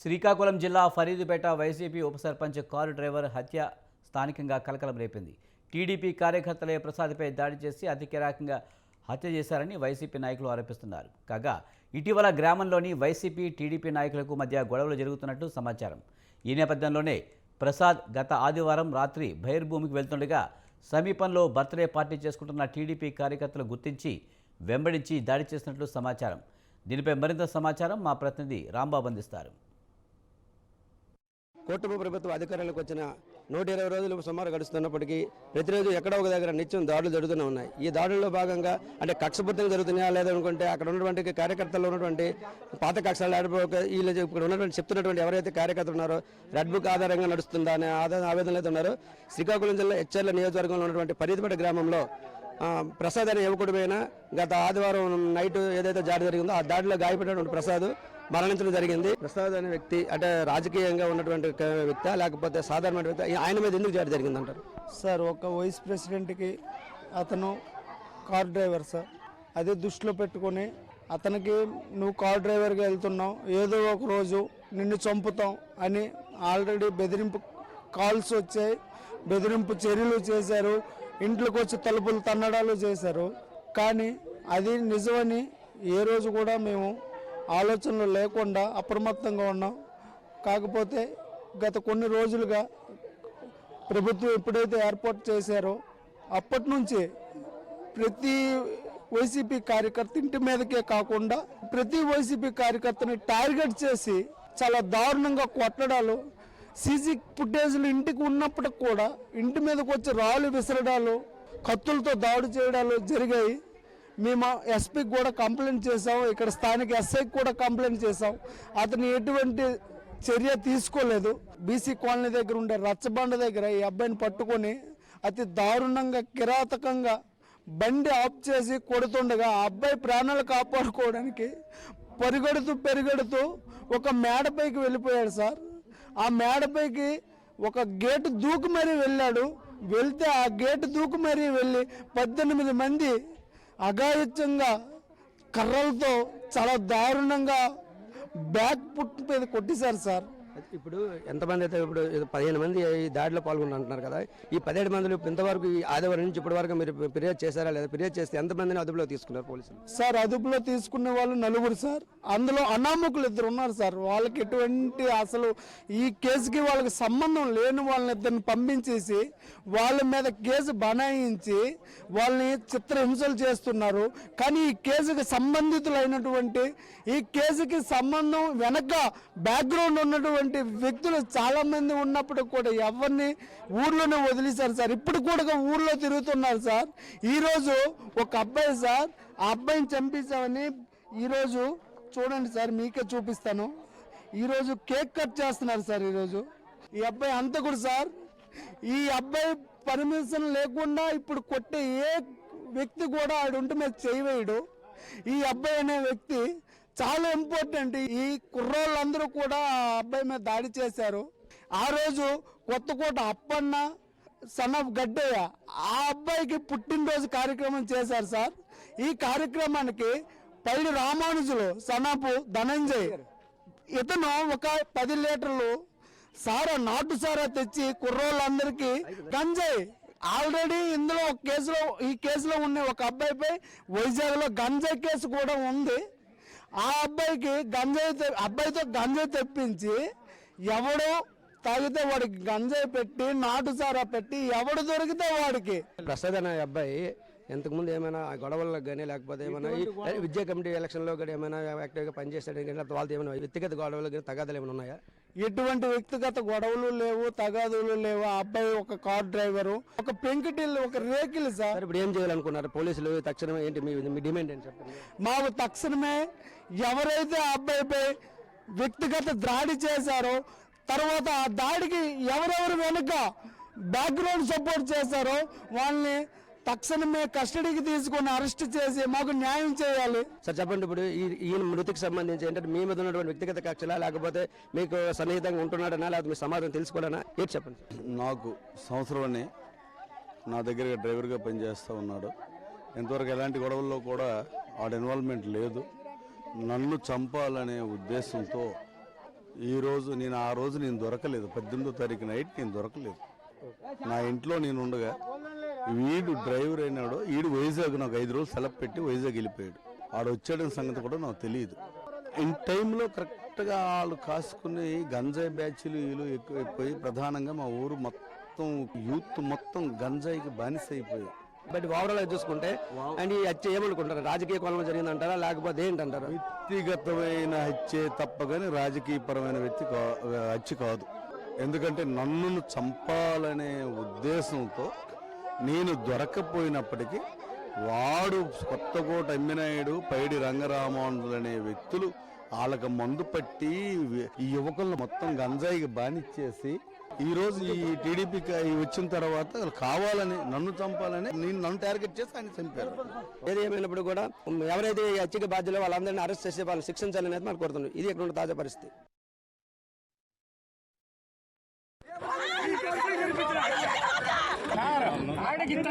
శ్రీకాకుళం జిల్లా ఫరీదుపేట వైసీపీ ఉప sarpanch car driver హత్య స్థానికంగా కలకలం రేపింది. టీడీపీ కార్యకర్తలే ప్రసాద్పై దాడి చేసి అతికిరాకంగా హత్య చేశారని వైసీపీ నాయకులు ఆరోపిస్తున్నారు. కాగా ఇటీవల గ్రామంలోని వైసీపీ టీడీపీ నాయకులకు మధ్య గొడవలు జరుగుతున్నట్టు సమాచారం. ఈ నేపథ్యంలోనే ప్రసాద్ గత ఆదివారం రాత్రి బహిర్భూమికి వెళ్తుండగా సమీపంలో బర్త్డే పార్టీ చేసుకుంటున్న టీడీపీ కార్యకర్తలు గుర్తించి వెంబడించి దాడి చేసినట్లు సమాచారం. దీనిపై మరింత సమాచారం మా ప్రతినిధి రాంబాబు అందిస్తారు. కూటమి ప్రభుత్వం అధికారంలోకి వచ్చిన నూట ఇరవై రోజులు సుమారు గడుస్తున్నప్పటికీ ప్రతిరోజు ఎక్కడో ఒక దగ్గర నిత్యం దాడులు జరుగుతూనే ఉన్నాయి. ఈ దాడుల్లో భాగంగా అంటే కక్షపూర్తిగా జరుగుతున్నాయా లేదనుకుంటే అక్కడ ఉన్నటువంటి కార్యకర్తలు ఉన్నటువంటి పాత కక్షలు ఆడిపోక వీళ్ళు ఇక్కడ ఉన్నటువంటి చెప్తున్నటువంటి ఎవరైతే కార్యకర్తలు ఉన్నారో రెడ్ బుక్ ఆధారంగా నడుస్తుందా అనే ఆధార ఆవేదనలు అయితే ఉన్నారో శ్రీకాకుళం జిల్లా హెచ్చర్ల నియోజకవర్గంలో ఉన్నటువంటి పరిధిపేట గ్రామంలో ప్రసాద్ అనే యువకుడిపైన గత ఆదివారం నైట్ ఏదైతే దాడి జరిగిందో ఆ దాడిలో గాయపడినటువంటి ప్రసాద్ మరణించడం జరిగింది. ప్రసాద్ అనే వ్యక్తి అంటే రాజకీయంగా ఉన్నటువంటి వ్యక్తి లేకపోతే సాధారణ వ్యక్తి ఆయన మీద ఎందుకు జారీ జరిగింది అంటారు సార్ ఒక వైస్ ప్రెసిడెంట్కి అతను కార్ డ్రైవర్ సార్. అదే దృష్టిలో పెట్టుకొని అతనికి నువ్వు కార్ డ్రైవర్గా వెళ్తున్నావు ఏదో ఒక రోజు నిన్ను చంపుతాం అని ఆల్రెడీ బెదిరింపు కాల్స్ వచ్చాయి బెదిరింపు చర్యలు చేశారు ఇంట్లోకి వచ్చి తలుపులు తన్నడాలు చేశారు. కానీ అది నిజమని ఏ రోజు కూడా మేము ఆలోచనలు లేకుండా అప్రమత్తంగా ఉన్నాం. కాకపోతే గత కొన్ని రోజులుగా ప్రభుత్వం ఎప్పుడైతే ఏర్పాటు చేశారో అప్పటి నుంచి ప్రతి వైసీపీ కార్యకర్త ఇంటి మీదకే కాకుండా ప్రతి వైసీపీ కార్యకర్తని టార్గెట్ చేసి చాలా దారుణంగా కొట్టడాలు సీసీ ఫుటేజ్లు ఇంటికి ఉన్నప్పటికి కూడా ఇంటి మీదకి వచ్చి రాళ్ళు విసరడాలు కత్తులతో దాడి చేయడాలు జరిగాయి. మేము ఎస్పీకి కూడా కంప్లైంట్ చేసాం ఇక్కడ స్థానిక ఎస్ఐకి కూడా కంప్లైంట్ చేసాం అతను ఎటువంటి చర్య తీసుకోలేదు. బీసీ కాలనీ దగ్గర ఉండే రచ్చబండ దగ్గర ఈ అబ్బాయిని పట్టుకొని అతి దారుణంగా కిరాతకంగా బండి ఆఫ్ చేసి కొడుతుండగా ఆ అబ్బాయి ప్రాణాలు కాపాడుకోవడానికి పరిగెడుతూ పెరిగెడుతూ ఒక మేడపైకి వెళ్ళిపోయాడు సార్. ఆ మేడపైకి ఒక గేటు దూకు మరీ వెళ్ళాడు. వెళ్తే ఆ గేటు దూకు మరీ వెళ్ళి పద్దెనిమిది మంది అఘాయిత్యంగా కర్రలతో చాలా దారుణంగా బ్యాక్ పుట్ మీద కొట్టేశారు సార్. ఇప్పుడు ఎంతమంది అయితే ఇప్పుడు పదిహేను మంది ఈ దాడిలో పాల్గొన్నారు అంటున్నారు కదా ఈ పదిహేడు మందిలో ఇంతవరకు ఈ ఆదివారం నుంచి ఇప్పటి వరకు మీరు ఫిర్యాదు చేశారా లేదా? ఫిర్యాదు చేస్తే ఎంతమందిని అదుపులో తీసుకున్నారు పోలీసులు? సార్ అదుపులో తీసుకునే వాళ్ళు నలుగురు సార్. అందులో అనామకులు ఇద్దరు ఉన్నారు సార్. వాళ్ళకి ఎటువంటి అసలు ఈ కేసుకి వాళ్ళకి సంబంధం లేని వాళ్ళని ఇద్దరిని పంపించేసి వాళ్ళ మీద కేసు బనాయించి వాళ్ళని చిత్రహింసలు చేస్తున్నారు. కానీ ఈ కేసుకి సంబంధితులైనటువంటి ఈ కేసుకి సంబంధం వెనక బ్యాక్గ్రౌండ్ ఉన్నటువంటి వ్యక్తులు చాలా మంది ఉన్నప్పుడు కూడా ఎవరిని ఊర్లోనే వదిలేశారు సార్. ఇప్పుడు కూడా ఊర్లో తిరుగుతున్నారు సార్. ఈరోజు ఒక అబ్బాయి సార్ ఆ అబ్బాయిని చంపేశామని ఈరోజు చూడండి సార్ మీకే చూపిస్తాను. ఈరోజు కేక్ కట్ చేస్తున్నారు సార్ ఈరోజు. ఈ అబ్బాయి అంతకుడు సార్. ఈ అబ్బాయి పర్మిషన్ లేకుండా ఇప్పుడు కొట్టే ఏ వ్యక్తి కూడా ఆడు ఉంటే మీద చేయవేయడు. ఈ అబ్బాయి అనే వ్యక్తి చాలా ఇంపార్టెంట్ ఈ కుర్రోళ్ళందరూ కూడా ఆ అబ్బాయి మీద దాడి చేశారు. ఆ రోజు కొత్తకోట అప్పన్న సన్ ఆఫ్ గడ్డయ్య ఆ అబ్బాయికి పుట్టినరోజు కార్యక్రమం చేశారు సార్. ఈ కార్యక్రమానికి పైడి రామానుజులు సనాపు ధనంజయ్ ఇతను ఒక పది లీటర్లు సారా నాటు సారా తెచ్చి కుర్రోళ్ళందరికీ గంజాయి. ఆల్రెడీ ఇందులో ఒక కేసులో ఈ కేసులో ఉన్న ఒక అబ్బాయిపై వైజాగ్లో గంజాయి కేసు కూడా ఉంది. ఆ అబ్బాయికి గంజాయి అబ్బాయితో గంజాయి తెప్పించి ఎవడో తాగితే వాడికి గంజాయి పెట్టి నాటు సారా పెట్టి ఎవడు దొరికితే వాడికి. ప్రసాద్ అనే అబ్బాయి ఇంతకుముందు ఏమైనా గొడవల్లో కానీ లేకపోతే ఏమైనా విద్యా కమిటీ ఎలక్షన్లో కానీ ఏమైనా యాక్టివ్గా కానీ లేకపోతే వాళ్ళతో ఏమైనా వ్యక్తిగత గొడవలు కానీ తగాదాలు ఏమైనా ఉన్నాయా? ఎటువంటి వ్యక్తిగత గొడవలు లేవు తగాదులు లేవు. ఆ అబ్బాయి ఒక కార్ డ్రైవరు ఒక పెంకిటిల్లు ఒక రేకిల్ సార్. ఇప్పుడు ఏం చేయాలనుకున్నారు? పోలీసులు తక్షణమే ఏంటి మీ మీ డిమాండ్ ఏంటి చెప్పండి. మాకు తక్షణమే ఎవరైతే ఆ అబ్బాయిపై వ్యక్తిగత దాడి చేశారో తర్వాత ఆ దాడికి ఎవరెవరు వెనుక బ్యాక్గ్రౌండ్ సపోర్ట్ చేశారో వాళ్ళని తక్షణమే కస్టడీకి తీసుకొని అరెస్ట్ చేసి మాకు న్యాయం చేయాలి. సార్ చెప్పండి ఇప్పుడు ఈ ఈయన మృతికి సంబంధించి ఏంటంటే మీ మీద ఉన్నటువంటి వ్యక్తిగత కక్షలా లేకపోతే మీకు సన్నిహితంగా ఉంటున్నాడనా లేకపోతే మీ సమాధానం తెలుసుకోవాలనా ఏంటి చెప్పండి నాకు సంవత్సరం నా దగ్గర డ్రైవర్గా పనిచేస్తూ ఉన్నాడు. ఇంతవరకు ఎలాంటి గొడవల్లో కూడా వాడి ఇన్వాల్వ్మెంట్ లేదు. నన్ను చంపాలనే ఉద్దేశంతో ఈ రోజు నేను ఆ రోజు నేను దొరకలేదు. పద్దెనిమిదో తారీఖు నైట్ నేను దొరకలేదు. నా ఇంట్లో నేను ఉండగా వీడు డ్రైవర్ అయినాడు వీడు వైజాగ్ నాకు ఐదు రోజులు సెలవు పెట్టి వైజాగ్ వెళ్ళిపోయాడు. ఆడు వచ్చాడని సంగతి కూడా నాకు తెలియదు. ఇన్ టైంలో కరెక్ట్గా వాళ్ళు కాసుకుని గంజాయి బ్యాచ్లు వీళ్ళు ఎక్కువైపోయి ప్రధానంగా మా ఊరు మొత్తం యూత్ మొత్తం గంజాయికి బానిస అయిపోయి బట్ ఓవరాల్ చూసుకుంటే అండ్ ఈ హత్య ఏమనుకుంటారు? రాజకీయ కోణంలో జరిగిందంటారా? లేకపోతే ఏంటంటారు? వ్యక్తిగతమైన హత్యే తప్ప కానీ రాజకీయపరమైన వ్యక్తి హత్య కాదు. ఎందుకంటే నన్ను చంపాలనే ఉద్దేశంతో నేను దొరకపోయినప్పటికీ వాడు కొత్తకోట అమ్మినాయుడు పైడి రంగరామానులు అనే వ్యక్తులు వాళ్ళకి మందు పట్టి ఈ యువకులను మొత్తం గంజాయికి బానిచ్చేసి ఈ రోజు ఈ టీడీపీకి వచ్చిన తర్వాత కావాలని నన్ను చంపాలని నేను నన్ను టార్గెట్ చేసి ఆయన చంపారు. ఏది ఏమైనప్పుడు కూడా ఎవరైతే ఈ హత్యకి బాధ్యులో వాళ్ళందరినీ అరెస్ట్ చేసి వాళ్ళని శిక్షించాలనేది మనం కోరుతున్నాం. ఇది ఇక్కడ ఉన్న తాజా పరిస్థితి. గిట్ట